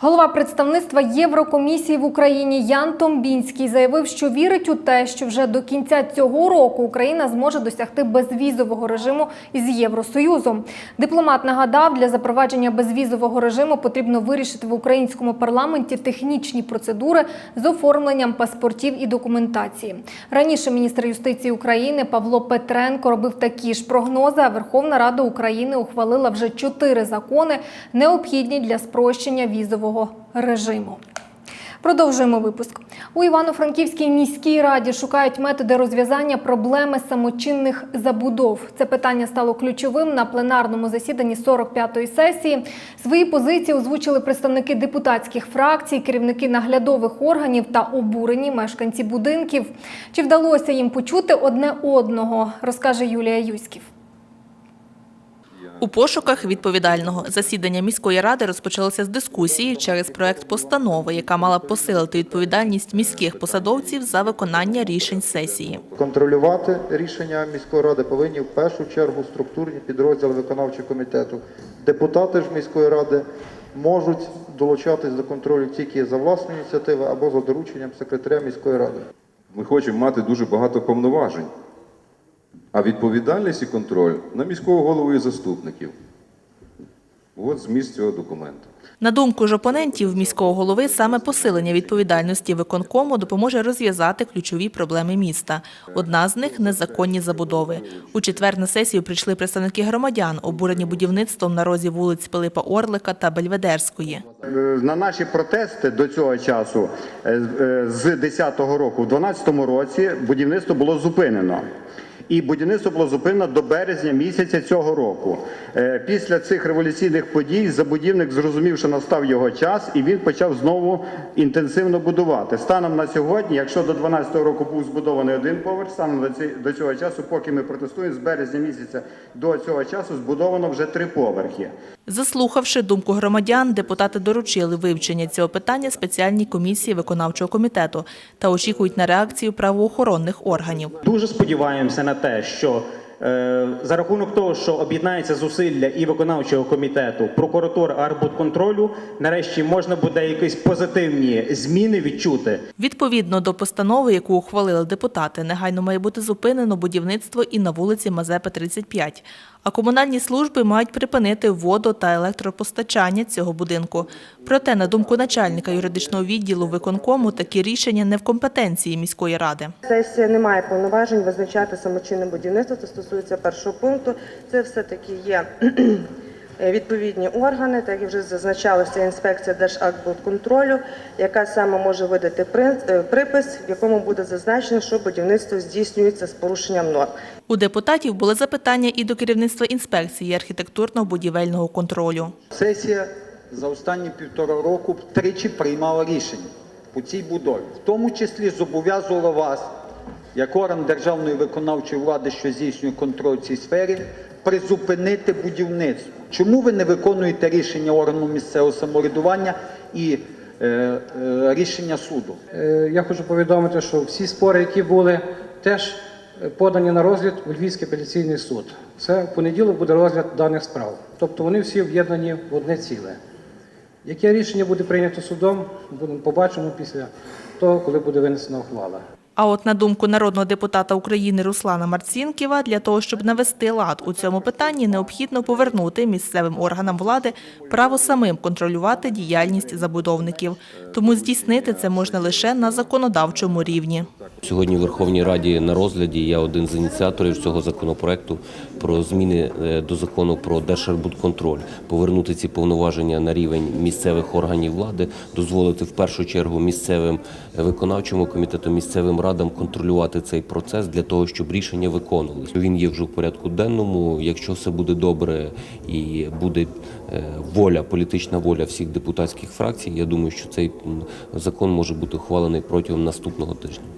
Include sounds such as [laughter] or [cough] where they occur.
Голова представництва Єврокомісії в Україні Ян Томбінський заявив, що вірить у те, що вже до кінця цього року Україна зможе досягти безвізового режиму із Євросоюзом. Дипломат нагадав, для запровадження безвізового режиму потрібно вирішити в українському парламенті технічні процедури з оформленням паспортів і документації. Раніше міністр юстиції України Павло Петренко робив такі ж прогнози. А Верховна Рада України ухвалила вже чотири закони, необхідні для спрощення візового режиму. Продовжуємо випуск. У Івано-Франківській міській раді шукають методи розв'язання проблеми самочинних забудов. Це питання стало ключовим на пленарному засіданні 45-ї сесії. Свої позиції озвучили представники депутатських фракцій, керівники наглядових органів та обурені мешканці будинків. Чи вдалося їм почути одне одного, розкаже Юлія Юськів. У пошуках відповідального засідання міської ради розпочалося з дискусії через проект постанови, яка мала посилити відповідальність міських посадовців за виконання рішень сесії. Контролювати рішення міської ради повинні в першу чергу структурні підрозділи виконавчого комітету. Депутати ж міської ради можуть долучатись до контролю тільки за власної ініціативи або за дорученням секретаря міської ради. Ми хочемо мати дуже багато повноважень, а відповідальність і контроль на міського голову і заступників. От зміст цього документу. На думку ж опонентів міського голови, саме посилення відповідальності виконкому допоможе розв'язати ключові проблеми міста. Одна з них незаконні забудови. У четвер на сесію прийшли представники громадян, обурені будівництвом на розі вулиць Пилипа Орлика та Бельведерської. Е, На наші протести до цього часу е, е, з 2010 року, в 2012 році будівництво було зупинено. І будівництво було зупинено до березня місяця цього року. Е, Після цих революційних подій забудівник зрозумів, що настав його час, і він почав знову інтенсивно будувати. Станом на сьогодні, якщо до 2012 року був збудований один поверх, станом до цього часу, поки ми протестуємо, з березня місяця до цього часу збудовано вже три поверхи. Заслухавши думку громадян, депутати доручили вивчення цього питання спеціальній комісії виконавчого комітету та очікують на реакцію правоохоронних органів. Дуже сподіваємося на те, що за рахунок того, що об'єднається зусилля і виконавчого комітету, прокуратури, арбудконтролю, нарешті можна буде якісь позитивні зміни відчути. Відповідно до постанови, яку ухвалили депутати, негайно має бути зупинено будівництво і на вулиці Мазепи 35. А комунальні служби мають припинити воду та електропостачання цього будинку. Проте, на думку начальника юридичного відділу виконкому, такі рішення не в компетенції міської ради. Сесія не має повноважень визначати самочинне будівництво. Це стосується першого пункту. Це все-таки є [clears throat] відповідні органи, так як вже зазначалося інспекція Держактбудконтролю, яка саме може видати е, припис, в якому буде зазначено, що будівництво здійснюється з порушенням норм. У депутатів були запитання і до керівництва інспекції архітектурно-будівельного контролю. Сесія за останні півтора року тричі приймала рішення по цій будові, в тому числі зобов'язувала вас, як орган державної виконавчої влади, що здійснює контроль в цій сфері, призупинити будівництво. Чому ви не виконуєте рішення органу місцевого самоврядування і е, е, рішення суду? Е, Я хочу повідомити, що всі спори, які були, теж подані на розгляд у Львівський апеляційний суд. Це в понеділок буде розгляд даних справ. Тобто вони всі об'єднані в одне ціле. Яке рішення буде прийнято судом, будемо побачимо після того, коли буде винесена ухвала. А от на думку народного депутата України Руслана Марцінківа, для того, щоб навести лад у цьому питанні, необхідно повернути місцевим органам влади право самим контролювати діяльність забудовників. Тому здійснити це можна лише на законодавчому рівні. Сьогодні в Верховній Раді на розгляді я один з ініціаторів цього законопроекту про зміни е, до закону про держарбудконтроль, повернути ці повноваження на рівень місцевих органів влади, дозволити в першу чергу місцевим е, виконавчому комітету, місцевим радам контролювати цей процес для того, щоб рішення виконувалися. Він є вже в порядку денному. Якщо все буде добре і буде е, воля, політична воля всіх депутатських фракцій, я думаю, що цей закон може бути ухвалений протягом наступного тижня.